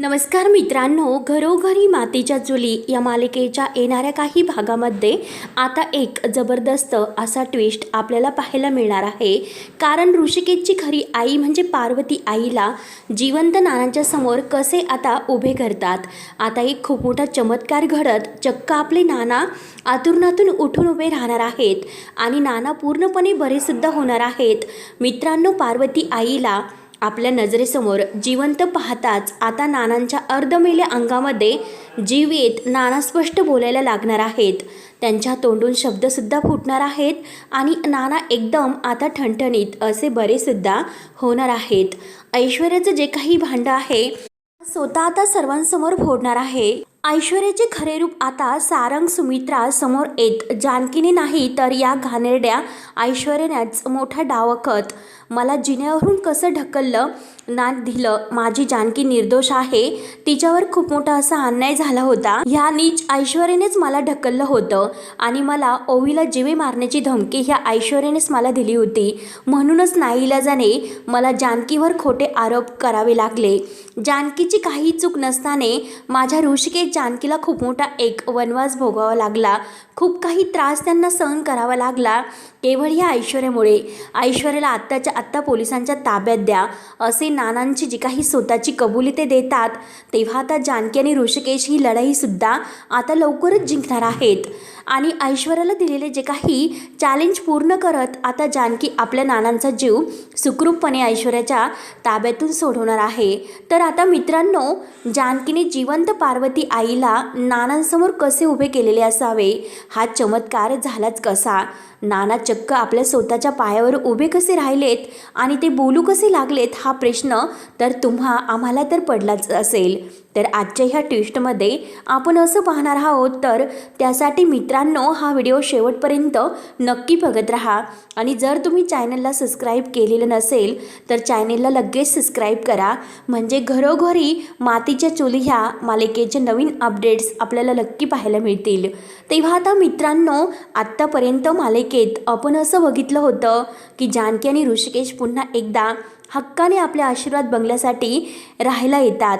नमस्कार मित्रांनो घरोघरी मातीच्या चुली या मालिकेच्या येणाऱ्या काही भागामध्ये आता एक जबरदस्त असा ट्विस्ट आपल्याला पाहायला मिळणार आहे. कारण ऋषिकेशची खरी आई म्हणजे पार्वती आईला जिवंत नानांच्या समोर कसे आता उभे करतात? आता एक खूप मोठा चमत्कार घडत चक्क आपले नाना आतुरणातून उठून उभे राहणार आहेत आणि नाना पूर्णपणे बरेसुद्धा होणार आहेत. मित्रांनो पार्वती आईला आपल्या नजरेसमोर जिवंत पाहताच आता नानांच्या अर्धमेल्या अंगामध्ये जीव येत नाना स्पष्ट बोलायला लागणार आहेत. त्यांच्या तोंडून शब्दसुद्धा फुटणार आहेत आणि नाना एकदम आता ठणठणीत असे बरेसुद्धा होणार आहेत. ऐश्वर्याचं जे काही भांडं आहे स्वतः आता सर्वांसमोर फोडणार आहे. ऐश्वर्याचे खरे रूप आता सारंग सुमित्रा समोर येत. जानकीने नाही तर या घाणेरड्या ऐश्वर्यानेच मोठा डावखत मला जिन्यावरून कसं ढकललं ना दिलं माझी जानकी निर्दोष आहे तिच्यावर खूप मोठा असा अन्याय झाला होता ह्या नीच ऐश्वर्यानेच मला ढकललं होतं आणि मला ओवीला जीवे मारण्याची धमकी ह्या ऐश्वर्यानेच मला दिली होती. म्हणूनच नाईलाजाने मला जानकीवर खोटे आरोप करावे लागले. जानकीची काही चूक नसताने माझ्या ऋषिकेत जानकीला खूप मोठा एक वनवास भोगावा लागला. खूप काही त्रास त्यांना सहन करावा लागला केवळ ह्या ऐश्वर्यामुळे. ऐश्वर्याला आत्ताच्या आत्ता पोलिसांच्या ताब्यात द्या असे नानांची जी काही स्वतःची कबुली ते देतात तेव्हा आता जानकी आणि ऋषिकेश ही लढाईसुद्धा आता लवकरच जिंकणार आहेत. आणि ऐश्वर्याला दिलेले जे काही चॅलेंज पूर्ण करत आता जानकी आपल्या नानांचा जीव सुखरूपपणे ऐश्वर्याच्या ताब्यातून सोडवणार आहे. तर आता मित्रांनो जानकीने जिवंत पार्वती आईला नानांसमोर कसे उभे केलेले असावे हा चमत्कार झालाच कसा? नाना चक्क आपल्या स्वतःच्या पायावर उभे कसे राहिलेत आणि ते बोलू कसे लागलेत हा प्रश्न तर तुम्हा आम्हाला तर पडलाच असेल. तर आजच्या ह्या ट्विस्टमध्ये आपण असं पाहणार आहोत तर त्यासाठी मित्रांनो हा व्हिडिओ शेवटपर्यंत नक्की बघत राहा. आणि जर तुम्ही चॅनलला सबस्क्राईब केलेलं नसेल तर चॅनेलला लगेच सबस्क्राईब करा. म्हणजे घरोघरी मातीच्या चुली ह्या मालिकेचे नवीन अपडेट्स आपल्याला नक्की पाहायला मिळतील. तेव्हा आता मित्रांनो आत्तापर्यंत मालिकेत आपण असं बघितलं होतं की जानकी आणि ऋषिकेश पुन्हा एकदा हक्काने आपल्या आशीर्वाद बंगल्यासाठी राहायला येतात.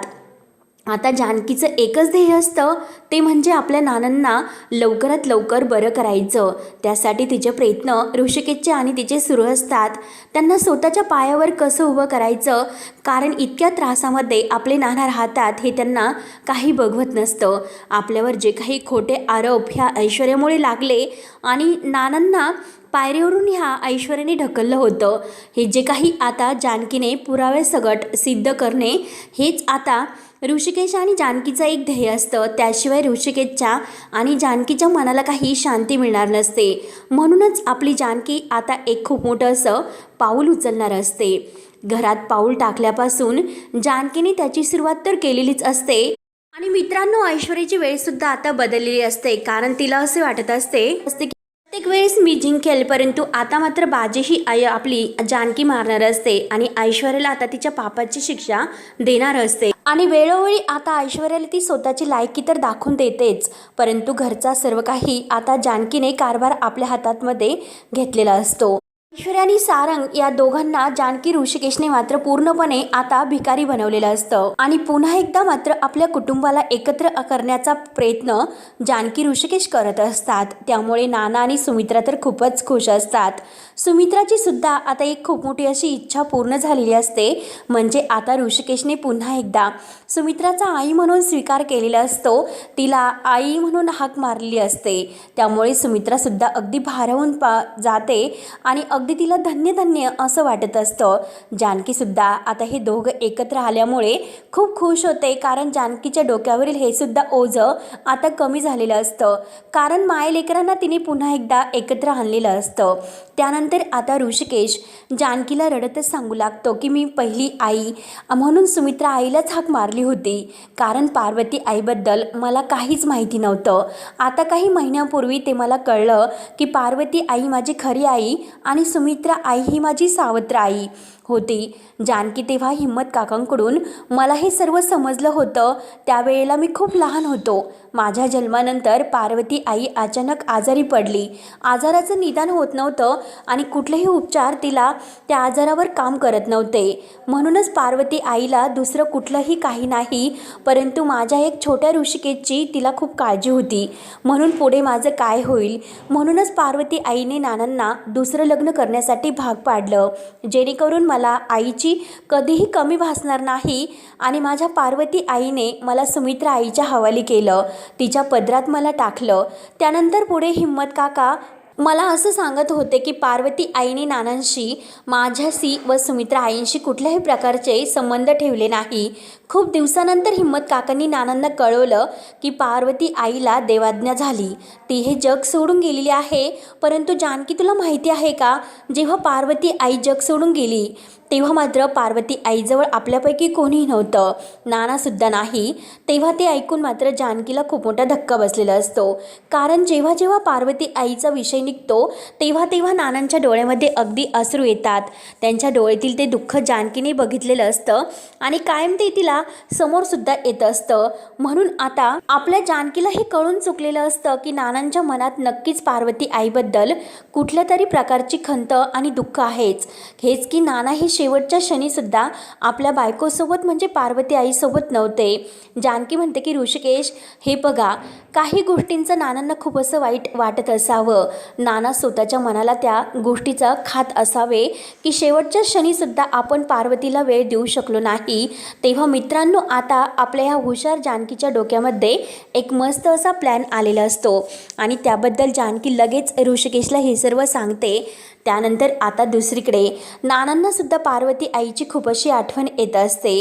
आता जानकीचं एकच ध्येय असतं ते म्हणजे आपल्या नानांना लवकरात लवकर बरं करायचं. त्यासाठी तिचे प्रयत्न ऋषिकेशचे आणि तिचे सुरू असतात. त्यांना स्वतःच्या पायावर कसं उभं करायचं? कारण इतक्या त्रासामध्ये आपले नाना राहतात हे त्यांना काही बघवत नसतं. आपल्यावर जे काही खोटे आरोप ह्या ऐश्वर्यामुळे लागले आणि नानांना पायरीवरून ह्या ऐश्वर्याने ढकललं होतं. हे जे काही आता जानकीने पुराव्यासकट सिद्ध करणे हेच आता ऋषिकेश आणि जानकीचं एक ध्येय असतं. त्याशिवाय ऋषिकेशच्या आणि जानकीच्या मनाला काही शांती मिळणार नसते. म्हणूनच आपली जानकी आता एक खूप मोठं असं पाऊल उचलणार असते. घरात पाऊल टाकल्यापासून जानकीने त्याची सुरुवात तर केलेलीच असते. आणि मित्रांनो ऐश्वर्याची वेळसुद्धा आता बदललेली असते. कारण तिला असे वाटत असते असते की प्रत्येक वेळेस मी जिंकेल परंतु आता मात्र बाजी ही आई आपली जानकी मारणार असते आणि ऐश्वर्याला आता तिच्या पापाची शिक्षा देणार असते. आणि वेळोवेळी आता ऐश्वर्याला ती स्वतःची लायकी तर दाखवून देतेच परंतु घरचा सर्व काही आता जानकीने कारभार आपल्या हातातमध्ये घेतलेला असतो. ऐश्वर्या आणि सारंग या दोघांना जानकी ऋषिकेशने मात्र पूर्णपणे आता भिकारी बनवलेलं असतं. आणि पुन्हा एकदा मात्र आपल्या कुटुंबाला एकत्र करण्याचा प्रयत्न जानकी ऋषिकेश करत असतात. त्यामुळे नाना आणि सुमित्रा तर खूपच खुश असतात. सुमित्राची सुद्धा आता एक खूप मोठी अशी इच्छा पूर्ण झालेली असते. म्हणजे आता ऋषिकेशने पुन्हा एकदा सुमित्राचा आई म्हणून स्वीकार केलेला असतो. तिला आई म्हणून हाक मारलेली असते. त्यामुळे सुमित्रासुद्धा अगदी भारावून पा जाते आणि अगदी तिला धन्य धन्य असं वाटत असतं. जानकीसुद्धा आता हे दोघं एकत्र आल्यामुळे खूप खुश होते. कारण जानकीच्या डोक्यावरील हे सुद्धा ओझं आता कमी झालेलं असतं. कारण मायलेकरांना तिने पुन्हा एकदा एकत्र आणलेलं असतं. त्यानंतर आता ऋषिकेश. जानकीला रडतच सांगू लागतो की मी पहिली आई. म्हणून सुमित्रा आईलाच हाक मारली होती. कारण पार्वती आईबद्दल मला काहीच माहिती नव्हतं. आता काही महिन्यापूर्वी ते मला कळलं की पार्वती आई माझी खरी आई आणि सुमित्रा आई ही माझी सावत्र आई. होती. जानकी तेव्हा हिम्मत काकांकडून मला हे सर्व समजलं होतं. त्यावेळेला मी खूप लहान होतो. माझ्या जन्मानंतर पार्वती आई अचानक आजारी पडली. आजाराचं निदान होत नव्हतं आणि कुठलेही उपचार तिला त्या आजारावर काम करत नव्हते. म्हणूनच पार्वती आईला दुसरं कुठलंही काही नाही परंतु माझ्या एक छोट्या ऋषिकेतची तिला खूप काळजी होती. म्हणून पुढे माझं काय होईल? म्हणूनच पार्वती आईने नानांना दुसरं लग्न करण्यासाठी भाग पाडलं. जेणेकरून मला मला आईची कधीही कमी भासणार नाही. आणि माझ्या पार्वती आईने मला सुमित्रा आईच्या हवाली केलं. तिच्या पदरात मला टाकलं. त्यानंतर पुढे हिम्मत काका मला असं सांगत होते की पार्वती आईने नानांशी माझ्याशी व सुमित्रा आईंशी कुठल्याही प्रकारचे संबंध ठेवले नाही. खूप दिवसानंतर हिम्मत काकांनी नानांना कळवलं की पार्वती आईला देवाज्ञा झाली. ती हे जग सोडून गेलेली आहे. परंतु जानकी तुला माहिती आहे का? जेव्हा पार्वती आई जग सोडून गेली तेव्हा मात्र पार्वती आईजवळ आपल्यापैकी कोणीही नव्हतं. नानासुद्धा नाही. तेव्हा ते ऐकून मात्र जानकीला खूप मोठा धक्का बसलेला असतो. कारण जेव्हा जेव्हा पार्वती आईचा विषय निघतो तेव्हा तेव्हा नानांच्या डोळ्यामध्ये अगदी अश्रू येतात. त्यांच्या डोळ्यातील ते दुःख जानकीने बघितलेलं असतं आणि कायम ते तिला समोरसुद्धा येत असतं. म्हणून आता आपल्या जानकीला हे कळून चुकलेलं असतं की नानांच्या मनात नक्कीच पार्वती आईबद्दल कुठल्या तरी प्रकारची खंत आणि दुःख आहेच. हेच की नाना हे शेवटच्या क्षणीसुद्धा आपल्या बायकोसोबत म्हणजे पार्वती आईसोबत नव्हते. जानकी म्हणते की ऋषिकेश हे बघा काही गोष्टींचं नानांना खूप असं वाईट वाटत असावं. नाना स्वतःच्या मनाला त्या गोष्टीचा खात असावे की शेवटच्या क्षणीसुद्धा आपण पार्वतीला वेळ देऊ शकलो नाही. तेव्हा मित्रांनो आता आपल्या ह्या हुशार जानकीच्या डोक्यामध्ये एक मस्त असा प्लॅन आलेला असतो. आणि त्याबद्दल जानकी लगेच ऋषिकेशला हे सर्व सांगते. त्यानंतर आता दुसरीकडे नानांनासुद्धा पार्वती आईची खूप अशी आठवण येत असते.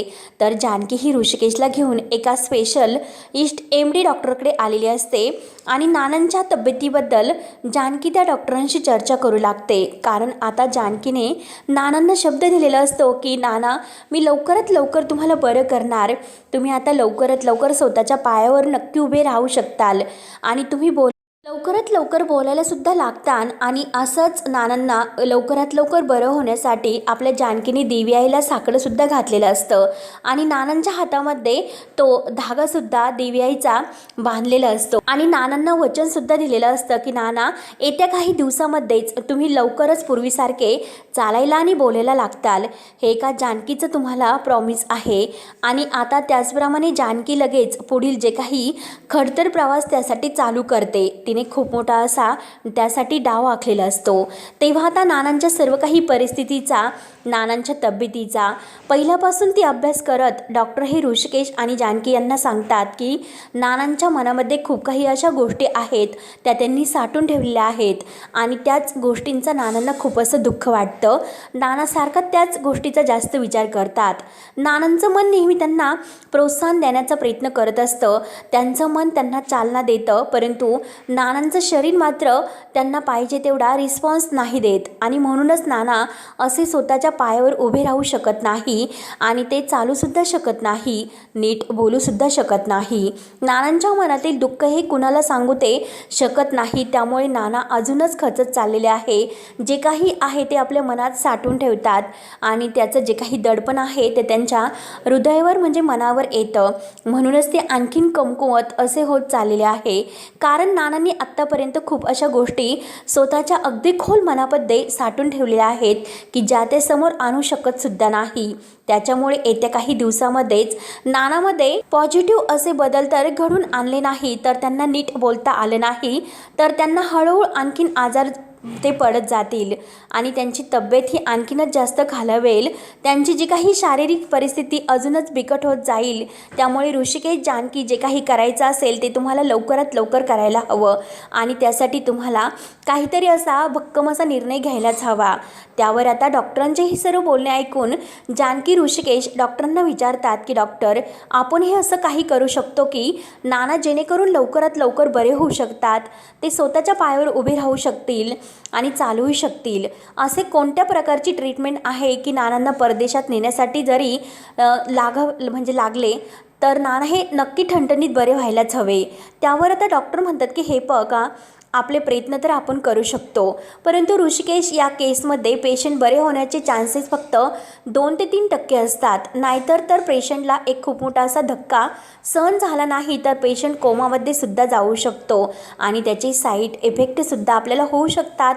तर जानकी ही ऋषिकेशला घेऊन एका स्पेशल ईस्ट एम डी डॉक्टरकडे आलेली असते आणि नानांच्या तब्येतीबद्दल जानकी त्या डॉक्टरांशी चर्चा करू लागते. कारण आता जानकीने नानांना शब्द दिलेला असतो की नाना मी लवकरात लवकर तुम्हाला बरं करणार. तुम्ही आता लवकरात लवकर स्वतःच्या पायावर नक्की उभे राहू शकताल आणि तुम्ही बोल लवकरात लवकर बोलायला सुद्धा लागतात आणि असंच नानांना लवकरात लवकर बरं होण्यासाठी आपल्या जानकीने देवी आईला साकडंसुद्धा घातलेलं असतं. आणि नानांच्या हातामध्ये तो धागासुद्धा देवी आईचा बांधलेला असतो. आणि नानांना वचनसुद्धा दिलेलं असतं की नाना येत्या काही दिवसामध्येच तुम्ही लवकरच पूर्वीसारखे चालायला आणि बोलायला लागताल. हे एका जानकीचं तुम्हाला प्रॉमिस आहे. आणि आता त्याचप्रमाणे जानकी लगेच पुढील जे काही खडतर प्रवास त्यासाठी चालू करते. तिने खूप मोठा असा त्यासाठी डाव आखलेला असतो. तेव्हा आता नानांच्या सर्व काही परिस्थितीचा नानांच्या तब्येतीचा. पहिल्यापासून ती अभ्यास करत डॉक्टर हे ऋषिकेश आणि जानकी यांना सांगतात की नानांच्या मनामध्ये खूप काही अशा गोष्टी आहेत त्या त्यांनी साठून ठेवलेल्या आहेत आणि त्याच गोष्टींचा नानांना खूप असं दुःख वाटतं. नानासारखा त्याच गोष्टीचा जास्त विचार करतात. नानांचं मन नेहमी त्यांना प्रोत्साहन देण्याचा प्रयत्न करत असतं. त्यांचं मन त्यांना चालना देतं परंतु नानांचं शरीर मात्र त्यांना पाहिजे तेवढा रिस्पॉन्स नाही देत आणि म्हणूनच नाना असे स्वतःच्या पायावर उभे राहू शकत नाही आणि ते चालूसुद्धा शकत नाही नीट बोलूसुद्धा शकत नाही. नानांच्या मनातील दुःख हे कुणाला सांगू ते शकत नाही. त्यामुळे नाना अजूनच खचत चाललेले आहे. जे काही आहे ते आपल्या मनात साठवून ठेवतात आणि त्याचं जे काही दडपण आहे ते त्यांच्या हृदयावर म्हणजे मनावर येतं. म्हणूनच ते आणखीन कमकुवत असे होत चाललेले आहे. कारण नानांनी आत्तापर्यंत खूप अशा गोष्टी स्वतःच्या अगदी खोल मनामध्ये साठून ठेवलेल्या आहेत की ज्या ते समोर आणू शकत सुद्धा नाही. त्याच्यामुळे येत्या काही दिवसामध्येच नानामध्ये पॉझिटिव्ह असे बदल तर घडून आणले नाही तर त्यांना नीट बोलता आलं नाही. तर त्यांना हळूहळू आणखीन आजार ते पडत जातील. आणि त्यांची तब्येत ही आणखीनच जास्त घालवेल त्यांची जी काही शारीरिक परिस्थिती अजूनच बिकट होत जाईल. त्यामुळे ऋषिकेश जानकी जे काही करायचं असेल ते तुम्हाला लवकरात लवकर करायला हवं. आणि त्यासाठी तुम्हाला काहीतरी असा भक्कम असा निर्णय घ्यायलाच हवा. त्यावर आता डॉक्टरांचे हे सर्व बोलणे ऐकून जानकी ऋषिकेश डॉक्टरांना विचारतात की डॉक्टर आपण हे असं काही करू शकतो की नाना जेणेकरून लवकरात लवकर बरे होऊ शकतात? ते स्वतःच्या पायावर उभे राहू शकतील. आणि चालूही शकतील. असे कोणत्या प्रकारची ट्रीटमेंट आहे की नानांना परदेशात नेण्यासाठी जरी अ, लाग म्हणजे लागले तर नाना हे नक्की ठणठणीत बरे व्हायलाच हवे. त्यावर आता डॉक्टर म्हणतात की हे बघा आपले प्रयत्न तर आपण करू शकतो. परंतु ऋषिकेश या केसमध्ये पेशंट बरे होण्याचे चान्सेस फक्त दोन ते तीन टक्के असतात. नाहीतर तर पेशंटला एक खूप मोठा असा धक्का सहन झाला नाही तर पेशंट कोमामध्ये सुद्धा जाऊ शकतो. आणि त्याचे साईड इफेक्टसुद्धा आपल्याला होऊ शकतात.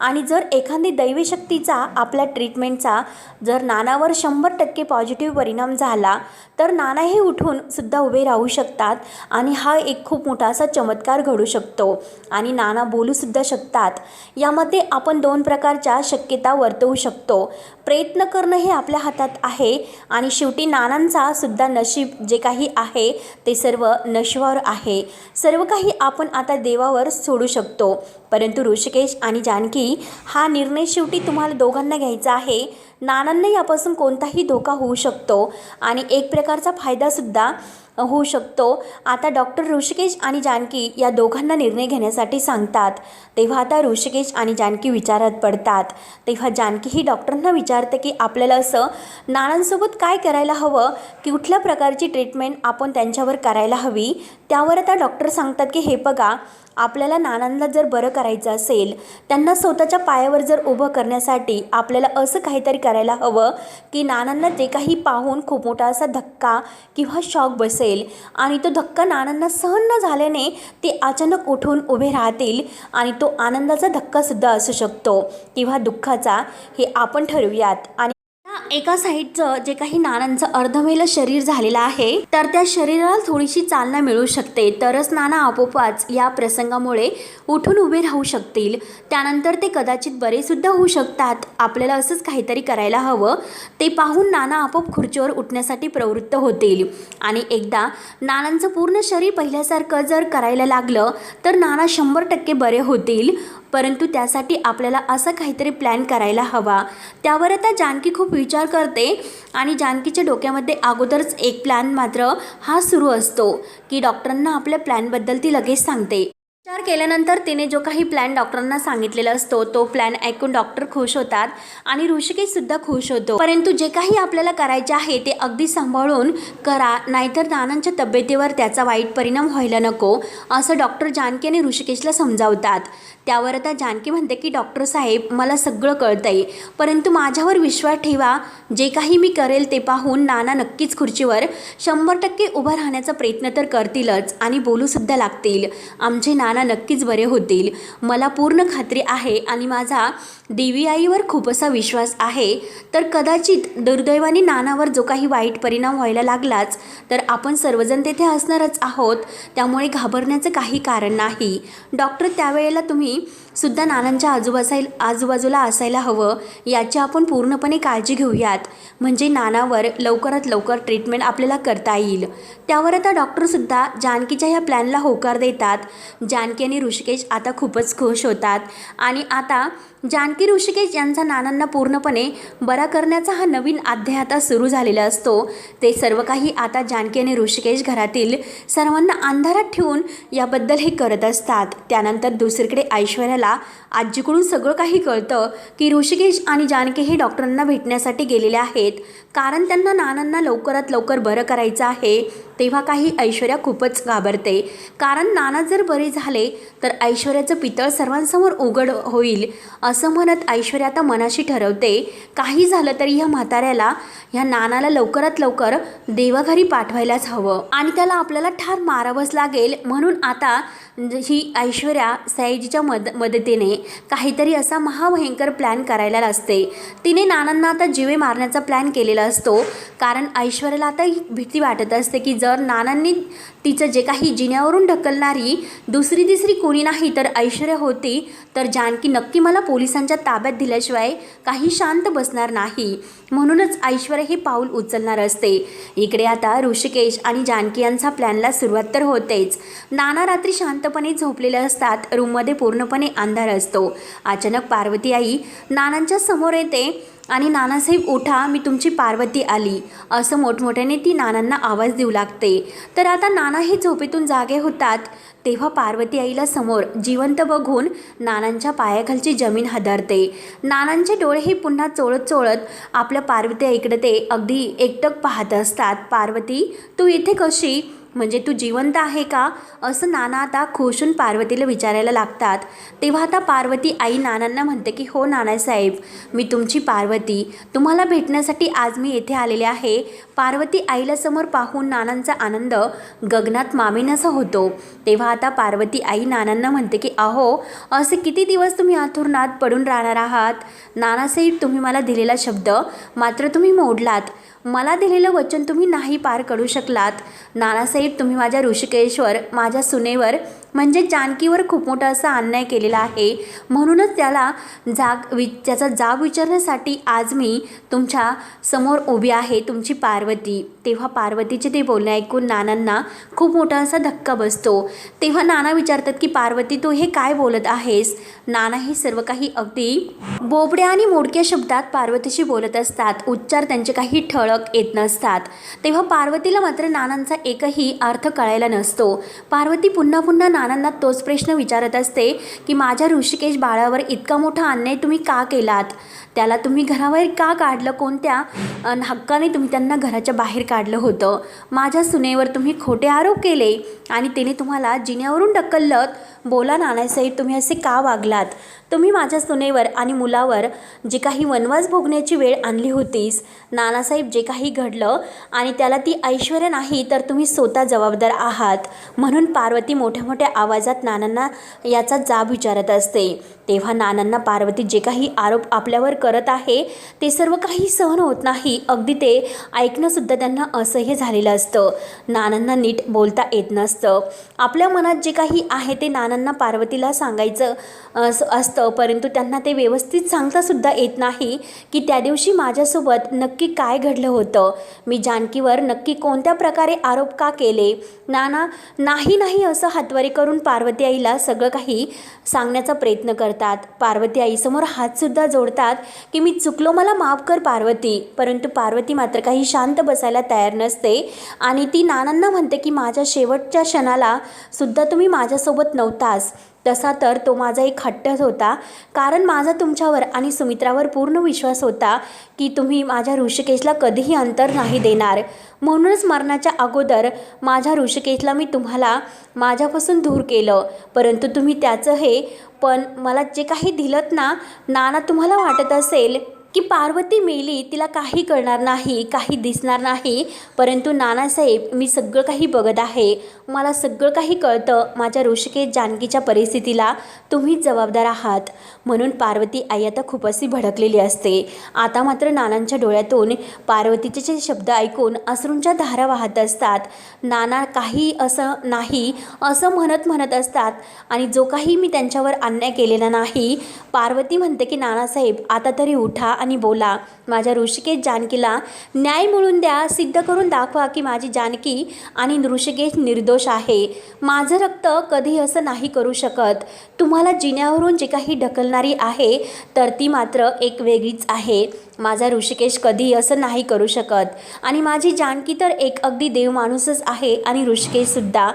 आणि जर एखादी दैवी शक्तीचा आपल्या ट्रीटमेंटचा जर नानावर शंभर टक्के पॉझिटिव्ह परिणाम झाला तर नाना हे उठून सुद्धा उभे राहू शकतात आणि हा एक खूप मोठा असा चमत्कार घडू शकतो. आणि नाना बोलूसुद्धा शकतात. यामध्ये आपण दोन प्रकारच्या शक्यता वर्तवू शकतो. प्रयत्न करणं हे आपल्या हातात आहे. आणि शेवटी नानांचा सुद्धा नशीब जे काही आहे ते सर्व नशिवावर आहे. सर्व काही आपण आता देवावर सोडू शकतो. परंतु ऋषिकेश आणि जानकी हा निर्णय शेवटी तुम्हाला दोघांना घ्यायचा आहे. नानांना यापासून कोणताही धोका होऊ शकतो. आणि एक प्रकारचा फायदासुद्धा होऊ शकतो. आता डॉक्टर ऋषिकेश आणि जानकी या दोघांना निर्णय घेण्यासाठी सांगतात. तेव्हा आता ऋषिकेश आणि जानकी विचारात पडतात. तेव्हा जानकी ही डॉक्टरांना विचारते की आपल्याला असं नानांसोबत काय करायला हवं? की कुठल्या प्रकारची ट्रीटमेंट आपण त्यांच्यावर करायला हवी? त्यावर आता डॉक्टर सांगतात की हे बघा आपल्याला नानांना जर बरं करायचं असेल त्यांना स्वतःच्या पायावर जर उभं करण्यासाठी आपल्याला असं काहीतरी करायला हवं की नानांना जे काही पाहून खूप मोठा असा धक्का किंवा शॉक बसेल आणि तो धक्का नानांना सहन न झाल्याने ते अचानक उठून उभे राहतील आणि तो आनंदाचा धक्कासुद्धा असू शकतो किंवा दुःखाचा हे आपण ठरवूयात. आणि एका साईडचं जे काही नानांचं अर्धमेल शरीर झालेलं आहे तर त्या शरीराला थोडीशी चालना मिळू शकते. तरच नाना आपोआपच या प्रसंगामुळे उठून उभे राहू शकतील. त्यानंतर ते कदाचित बरेसुद्धा होऊ शकतात. आपल्याला असंच काहीतरी करायला हवं. ते पाहून नाना आपोआप खुर्चीवर उठण्यासाठी प्रवृत्त होतील. आणि एकदा नानांचं पूर्ण शरीर पहिल्यासारखं जर करायला लागलं तर नाना शंभर टक्के बरे होतील. परंतु त्यासाठी आपल्याला असा काहीतरी प्लॅन करायला हवा. त्यावर आता जानकी खूप विचार करते आणि जानकीच्या डोक्यामध्ये अगोदरच एक प्लॅन मात्र हा सुरू असतो की डॉक्टरांना आपल्या प्लॅनबद्दल ती लगेच सांगते. विचार केल्यानंतर तिने जो काही प्लॅन डॉक्टरांना सांगितलेला असतो तो प्लॅन ऐकून डॉक्टर खुश होतात आणि ऋषिकेशसुद्धा खुश होतो. परंतु जे काही आपल्याला करायचे आहे ते अगदी सांभाळून करा नाहीतर नानांच्या तब्येतीवर त्याचा वाईट परिणाम व्हायला नको असं डॉक्टर जानकी आणि ऋषिकेशला समजावतात. त्यावर आता जानकी म्हणते की डॉक्टर साहेब मला सगळं कळतं आहे परंतु माझ्यावर विश्वास ठेवा. जे काही मी करेल ते पाहून नाना नक्कीच खुर्चीवर शंभर टक्के उभं राहण्याचा प्रयत्न तर करतीलच आणि बोलूसुद्धा लागतील. आमचे नाना नक्कीच बरे होतील. मला पूर्ण खात्री आहे आणि माझा देवी आईवर खूप असा विश्वास आहे. तर कदाचित दुर्दैवाने नानावर जो काही वाईट परिणाम व्हायला लागलाच तर आपण सर्वजण तेथे असणारच आहोत. त्यामुळे घाबरण्याचं काही कारण नाही. डॉक्टर त्यावेळेला तुम्ही mim सुद्धा नानांच्या आजूबाजाईल आजूबाजूला असायला हवं याची आपण पूर्णपणे काळजी घेऊयात. म्हणजे नानावर लवकरात लवकर ट्रीटमेंट आपल्याला करता येईल. त्यावर आता डॉक्टरसुद्धा जानकीच्या ह्या प्लॅनला होकार देतात. जानकी आणि ऋषिकेश आता खूपच खुश होतात. आणि आता जानकी ऋषिकेश यांचा नानांना पूर्णपणे बरा करण्याचा हा नवीन अध्याय आता सुरू झालेला असतो. ते सर्व काही आता जानकी आणि ऋषिकेश घरातील सर्वांना अंधारात ठेवून याबद्दल हे करत असतात. त्यानंतर दुसरीकडे ऐश्वर्याला habla आजीकडून सगळं काही कळतं की ऋषिकेश आणि जानकी हे डॉक्टरांना भेटण्यासाठी गेलेले आहेत. कारण त्यांना नानांना लवकरात लवकर बरं करायचं आहे तेव्हा काही ऐश्वर्या खूपच घाबरते. कारण नाना जर बरे झाले तर ऐश्वर्याचं पितळ सर्वांसमोर उघड होईल असं म्हणत ऐश्वर्या आता मनाशी ठरवते काही झालं तरी ह्या म्हाताऱ्याला ह्या नानाला लवकरात लवकर देवाघरी पाठवायलाच हवं. आणि त्याला आपल्याला ठार मारावंच लागेल म्हणून आता ही ऐश्वर्या सयाजीच्या मद मदतीने काहीतरी असा महाभयंकर प्लॅन करायला असते. तिने नानांना आता जीवे मारण्याचा प्लॅन केलेला असतो. कारण ऐश्वर्याला आता भीती वाटत असते की जर नानांनी तिचं जे काही जिन्यावरून ढकलणारी दुसरी तिसरी कोणी नाही तर ऐश्वर्या होती तर जानकी नक्की मला पोलिसांच्या ताब्यात दिल्याशिवाय काही शांत बसणार नाही. म्हणूनच ऐश्वर्या हे पाऊल उचलणार असते. इकडे आता ऋषिकेश आणि जानकी यांचा प्लॅनला सुरुवात तर होतेच. नाना रात्री शांतपणे झोपलेले असतात रूममध्ये पूर्णपणे अंधार असतो. अचानक पार्वती आई नानांच्या समोर येते आणि नानासाहेब उठा मी तुमची पार्वती आली. असं मोठमोठ्याने ती नानांना आवाज देऊ लागते. तर आता नाना हे झोपेतून जागे होतात. तेव्हा पार्वती आईला समोर जिवंत बघून नानांच्या पायाखालची जमीन हादरते. नानांचे डोळे हे पुन्हा चोळत चोळत आपल्या पार्वती आईकडे ते अगदी एकटक पाहत असतात. पार्वती तू इथे कशी? म्हणजे तू जिवंत आहे का? असं नाना आता खुशून पार्वतीला विचारायला लागतात. तेव्हा आता पार्वती आई नानांना म्हणते की हो नानासाहेब मी तुमची पार्वती. तुम्हाला भेटण्यासाठी आज मी येथे आलेले आहे. पार्वती आईला समोर पाहून नानांचा आनंद गगनात मामेनासा होतो. तेव्हा आता पार्वती आई नानांना म्हणते की अहो असे किती दिवस तुम्ही आथुरणात पडून राहणार आहात? नानासाहेब तुम्ही मला दिलेला शब्द मात्र तुम्ही मोडलात. मला दिलेलं वचन तुम्ही नाही पार करू शकलात. नानासाहेब तुम्ही माझ्या ऋषिकेश्वर माझ्या सुनेवर म्हणजे जानकीवर खूप मोठा असा अन्याय केलेला आहे. म्हणूनच त्याला जाग वि त्याचा जाब विचारण्यासाठी आज मी तुमच्यासमोर उभी आहे तुमची पार्वती. तेव्हा पार्वतीचे ते बोलणे ऐकून नानांना खूप मोठा असा धक्का बसतो. तेव्हा नाना विचारतात की पार्वती तू हे काय बोलत आहेस? नाना हे सर्व काही अगदी बोबड्या आणि मोडक्या शब्दात पार्वतीशी बोलत असतात. उच्चार त्यांचे काही ठळक येत नसतात. तेव्हा पार्वतीला मात्र नानांचा एकही अर्थ कळायला नसतो. पार्वती पुन्हा पुन्हा आनंदात तोच प्रश्न विचारत असते की माझ्या ऋषिकेश बाळावर इतका मोठा अन्याय तुम्ही का केलात? त्याला तुम्ही घराबाहेर का काढलं कोणत्या? हक्काने तुम्ही त्यांना घराच्या बाहेर काढलं होतं. माझ्या सुनेवर तुम्ही खोटे आरोप केले आणि तिने तुम्हाला जिन्यावरून ढकललं? बोला नानासाहेब तुम्ही असे का वागलात? तुम्ही माझ्या सुनेवर आणि मुलावर जे काही वनवास भोगण्याची वेळ आणली होतीस नानासाहेब जे काही घडलं आणि त्याला ती ऐश्वर्य नाही तर तुम्ही स्वतः जबाबदार आहात. म्हणून पार्वती मोठ्या मोठ्या आवाजात नानांना याचा जाब विचारत असते. तेव्हा नानांना पार्वती जे काही आरोप आपल्यावर करत आहे ते सर्व काही सहन होत नाही. अगदी ते ऐकणंसुद्धा त्यांना असह्य झालेलं असतं. नानांना नीट बोलता येत नसतं. आपल्या मनात जे काही आहे ते नानांना पार्वतीला सांगायचं अस- असतं. परंतु त्यांना ते व्यवस्थित सांगतासुद्धा येत नाही की त्या दिवशी माझ्यासोबत नक्की काय घडलं होतं. मी जानकीवर नक्की कोणत्या प्रकारे आरोप का केले? नाना नाही नाही असं हातवारी करून पार्वती आईला सगळं काही सांगण्याचा प्रयत्न करतात. पार्वती आईसमोर हातसुद्धा जोडतात की मी चुकलो मला माफ कर पार्वती. परंतु पार्वती मात्र काही शांत बसायला तयार नसते आणि ती नानांना म्हणते की माझ्या शेवटच्या क्षणाला सुद्धा तुम्ही माझ्यासोबत नव्हतास. तसा तर तो माझा एक हट्टच होता. कारण माझा तुमच्यावर आणि सुमित्रावर पूर्ण विश्वास होता की तुम्ही माझ्या ऋषिकेशला कधीही अंतर नाही देणार. म्हणूनच मरणाच्या अगोदर माझ्या ऋषिकेशला मी तुम्हाला माझ्यापासून दूर केलं. परंतु तुम्ही त्याचं हे पण मला जे काही दिलत ना नाना तुम्हाला वाटत असेल की पार्वती मेली तिला काही कळणार नाही काही दिसणार नाही. परंतु नानासाहेब मी सगळं काही बघत आहे. मला सगळं काही कळतं माझ्या ऋषिकेश जानकीच्या परिस्थितीला. तुम्हीच जबाबदार आहात. म्हणून पार्वती आई आता खूप अशी भडकलेली असते. आता मात्र नानांच्या डोळ्यातून पार्वतीचे जे शब्द ऐकून अश्रूंच्या धारा वाहत असतात. नाना काही असं नाही असं म्हणत म्हणत असतात. आणि जो काही मी त्यांच्यावर अन्याय केलेला नाही पार्वती म्हणते की नानासाहेब आता तरी उठा आणि बोला माझ्या ऋषिकेश जानकीला न्याय मिळून द्या सिद्ध करून दाखवा की माझी जानकी आणि ऋषिकेश निर्दोष आहे. माझं रक्त कधी असं नाही करू शकत. तुम्हाला जिन्यावरून जे काही ढकलणारी आहे तर ती मात्र एक वेगळीच आहे. माझा ऋषिकेश कधी असं नाही करू शकत. आणि माझी जानकी तर एक अगदी देव माणूसच आहे आणि ऋषिकेशसुद्धा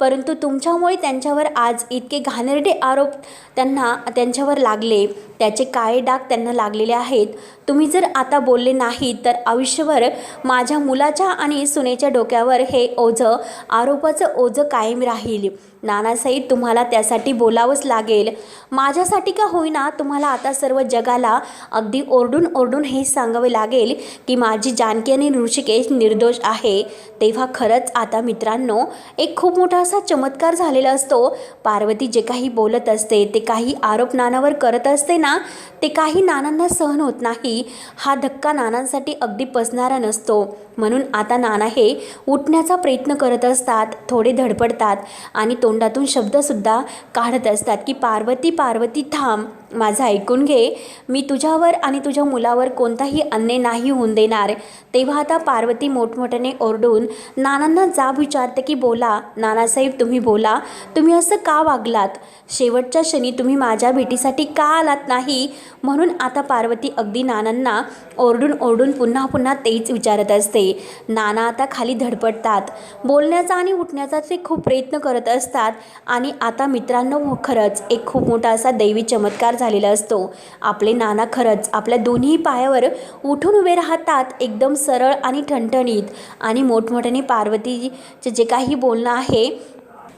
परंतु तुमच्यामुळे त्यांच्यावर आज इतके घाणेरडे आरोप त्यांना त्यांच्यावर लागले. त्याचे काळे डाग त्यांना लागलेले आहेत. तुम्ही जर आता बोलले नाही तर आयुष्यभर माझ्या मुलाच्या आणि सुनेच्या डोक्यावर हे ओझं आरोपाचं ओझं कायम राहील. नानासाहेब तुम्हाला त्यासाठी बोलावंच लागेल. माझ्यासाठी का होईना तुम्हाला आता सर्व जगाला अगदी ओरडून ओरडून हे सांगावे लागेल की माझी जानकी आणि ऋषिकेश निर्दोष आहे. तेव्हा खरंच आता मित्रांनो एक खूप मोठा असा चमत्कार झालेला असतो. पार्वती जे काही बोलत असते ते काही आरोप नानावर करत असते ना ते काही नानांना सहन होत नाही. हा धक्का नानांसाठी अगदी पसणारा नसतो. म्हणून आता नाना हे उठण्याचा प्रयत्न करत असतात थोडे धडपडतात आणि तोंडातून शब्दसुद्धा काढत असतात की पार्वती पार्वती थांब. माझं ऐकून घे. मी तुझ्यावर आणि तुझ्या मुलावर कोणताही अन्याय नाही होऊन देणार. तेव्हा आता पार्वती मोठमोठ्याने ओरडून नानांना जाब विचारते की बोला. नानासाहेब तुम्ही बोला. तुम्ही असं का वागलात? शेवटच्या क्षणी तुम्ही माझ्या भेटीसाठी का आलात नाही? म्हणून आता पार्वती अगदी नानांना ओरडून ओरडून पुन्हा पुन्हा तेच विचारत असते. नाना आता खाली धडपडतात. बोलण्याचा आणि उठण्याचा ते खूप प्रयत्न करत असतात. आणि आता मित्रांनो खरंच एक खूप मोठा असा दैवी चमत्कार झालेला असतो. आपले नाना खरंच आपल्या दोन्ही पायावर उठून उभे राहतात एकदम सरळ आणि ठणठणीत. आणि मोठमोठ्याने पार्वतीचे जे काही बोलणं आहे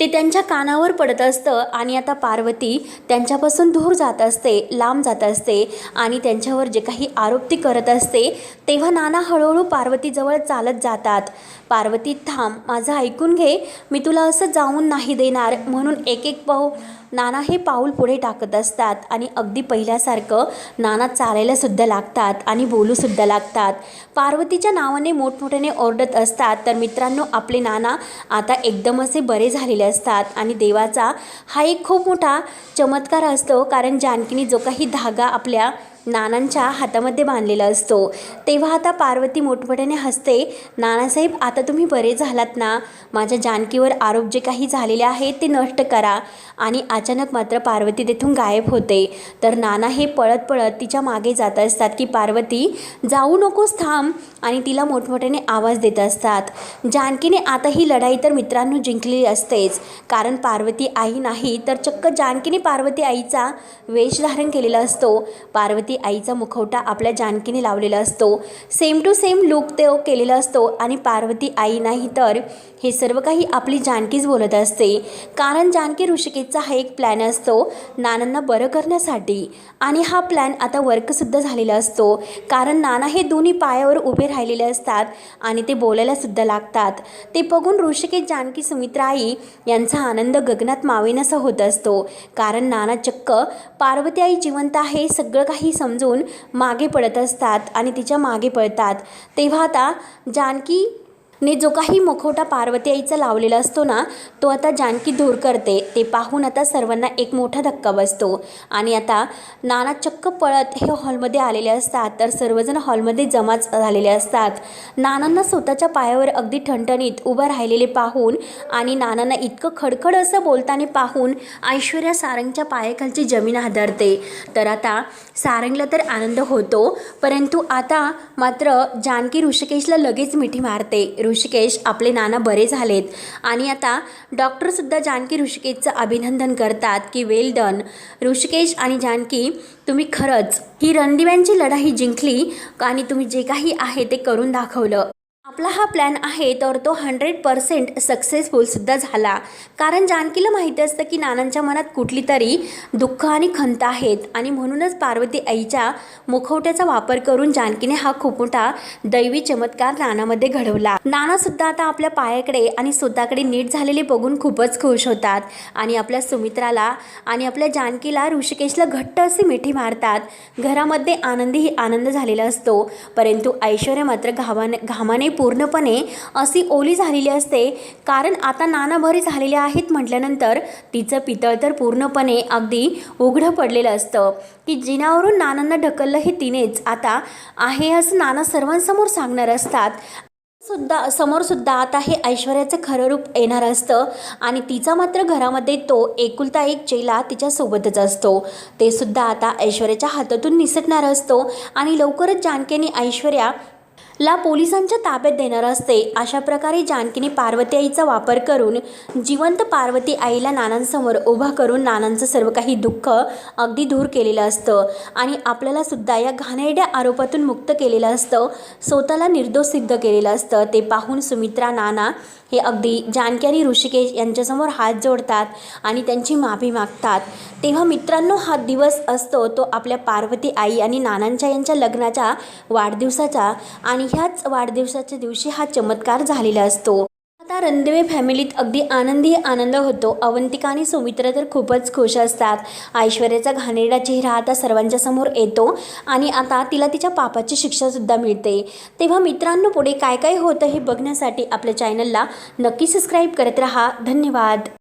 ते त्यांच्या कानावर पडत असतं. आणि आता पार्वती त्यांच्यापासून दूर जात असते लांब जात असते आणि त्यांच्यावर जे काही आरोप ती करत असते तेव्हा नाना हळूहळू पार्वतीजवळ चालत जातात. पार्वती थांब माझं ऐकून घे. मी तुला असं जाऊन नाही देणार. म्हणून एक एक पाऊ नाना हे पाऊल पुढे टाकत असतात आणि अगदी पहिल्यासारखं नाना चालायला सुद्धा लागतात आणि बोलूसुद्धा लागतात. पार्वतीच्या नावाने मोठमोठ्याने ओरडत असतात. तर मित्रांनो आपले नाना आता एकदम असे बरे झालेले असतात आणि देवाचा हा एक खूप मोठा चमत्कार असतो. कारण जानकीने जो काही धागा आपल्या नानांच्या हातामध्ये बांधलेला असतो. तेव्हा आता पार्वती मोठमोठ्याने हसते नानासाहेब आता तुम्ही बरे झालात ना? माझ्या जानकीवर आरोप जे काही झालेले आहेत ते नष्ट करा. आणि अचानक मात्र पार्वती तेथून गायब होते. तर नाना हे पळत पळत तिच्यामागे जात असतात की पार्वती जाऊ नकोस थांब. आणि तिला मोठमोठ्याने आवाज देत असतात. जानकीने आता ही लढाई तर मित्रांनो जिंकलेली असतेच. कारण पार्वती आई नाही तर चक्क जानकीने पार्वती आईचा वेश धारण केलेला असतो. पार्वती आईचा मुखवटा आपल्या जानकीने लावलेला असतो. सेम टू सेम लुक तो केलेला असतो आणि पार्वती आई नाही तर हे सर्व काही आपली जानकीच बोलत असते. कारण जानकी ऋषिकेशचा हा एक प्लॅन असतो नानांना बरं करण्यासाठी. आणि हा प्लॅन आता वर्कसुद्धा झालेला असतो. कारण नाना हे दोन्ही पायावर उभे राहिलेले असतात आणि ते बोलायलासुद्धा लागतात. ते बघून ऋषिकेश जानकी सुमित्रा आई यांचा आनंद गगनात मावेनासा होत असतो. कारण नाना चक्क पार्वती आई जिवंत आहे सगळं काही समजून मागे पडत असतात आणि तिच्यामागे पळतात. तेव्हा आता जानकी ने जो काही मुखवटा पार्वती आईचा लावलेला असतो ना तो आता जानकी दूर करते. ते पाहून आता सर्वांना एक मोठा धक्का बसतो. आणि आता नाना चक्क पळत हे हॉलमध्ये आलेले असतात तर सर्वजण हॉलमध्ये जमाच झालेले असतात. नानांना स्वतःच्या पायावर अगदी ठणठणीत उभं राहिलेले पाहून आणि नानांना इतकं खडखड असं बोलताना पाहून ऐश्वर्या सारंगच्या पायाखालची जमीन हादरते. तर आता सारंगला तर आनंद होतो परंतु आता मात्र जानकी ऋषिकेशला लगेच मिठी मारते. ऋषिकेश आपले नाना बरे झालेत. आणि आता डॉक्टरसुद्धा जानकी ऋषिकेशचं अभिनंदन करतात की वेल डन ऋषिकेश आणि जानकी तुम्ही खरंच ही रणदिव्यांची लढाई जिंकली आणि तुम्ही जे काही आहे ते करून दाखवलं. आपला हा प्लॅन आहे तर तो हंड्रेड पर्सेंट सक्सेसफुलसुद्धा झाला. कारण जानकीला माहिती असतं की नानांच्या मनात कुठली तरी दुःख आणि खंत आहेत. आणि म्हणूनच पार्वती आईच्या मुखवट्याचा वापर करून जानकीने हा खूप मोठा दैवी चमत्कार नानामध्ये घडवला. नानासुद्धा आता आपल्या पायाकडे आणि स्वतःकडे नीट झालेले बघून खूपच खुश होतात. आणि आपल्या सुमित्राला आणि आपल्या जानकीला ऋषिकेशला घट्ट असे मिठी मारतात. घरामध्ये आनंदीही आनंद झालेला असतो. परंतु ऐश्वर्या मात्र घावाने घामाने पूर्णपणे अशी ओली झालेली असते. कारण आता नाना बरे झालेले आहेत म्हटल्यानंतर तिचं पितळ तर पूर्णपणे अगदी उघडं पडलेलं असतं. की जिनावरून नानांना ढकललं हे तिनेच. आता आहे असं नाना सर्वांसमोर सांगणार असतात. सुद्धा समोरसुद्धा आता हे ऐश्वर्याचं खरं रूप येणार असतं. आणि तिचा मात्र घरामध्ये तो एकुलता एक चेला तिच्यासोबतच असतो. ते सुद्धा आता ऐश्वर्याच्या हातातून निसटणार असतो. आणि लवकरच जानकीने ऐश्वर्या ला पोलिसांच्या ताब्यात देणार असते. अशा प्रकारे जानकीने पार्वती आईचा वापर करून जिवंत पार्वती आईला नानांसमोर उभा करून नानांचं सर्व काही दुःख अगदी दूर केलेलं असतं. आणि आपल्याला सुद्धा या घाणेरड्या आरोपातून मुक्त केलेलं असतं. स्वतःला निर्दोष सिद्ध केलेलं असतं. ते पाहून सुमित्रा नाना हे अगदी जानकी आणि ऋषिकेश यांच्यासमोर हात जोडतात आणि त्यांची माफी मागतात. तेव्हा मित्रांनो हा दिवस असतो तो आपल्या पार्वती आई आणि नानांच्या यांच्या लग्नाच्या वाढदिवसाचा आणि ह्याच वाढदिवसाच्या दिवशी हा चमत्कार झालेला असतो. आता रणदिवे फॅमिलीत अगदी आनंदी आनंद होतो. अवंतिका आणि सुमित्रा तर खूपच खुश असतात. ऐश्वर्याचा घाणेरडा चेहरा आता सर्वांच्या समोर येतो आणि आता तिला तिच्या पापाची शिक्षासुद्धा मिळते. तेव्हा मित्रांनो पुढे काय काय होतं हे बघण्यासाठी आपल्या चॅनलला नक्की सबस्क्राईब करत राहा. धन्यवाद.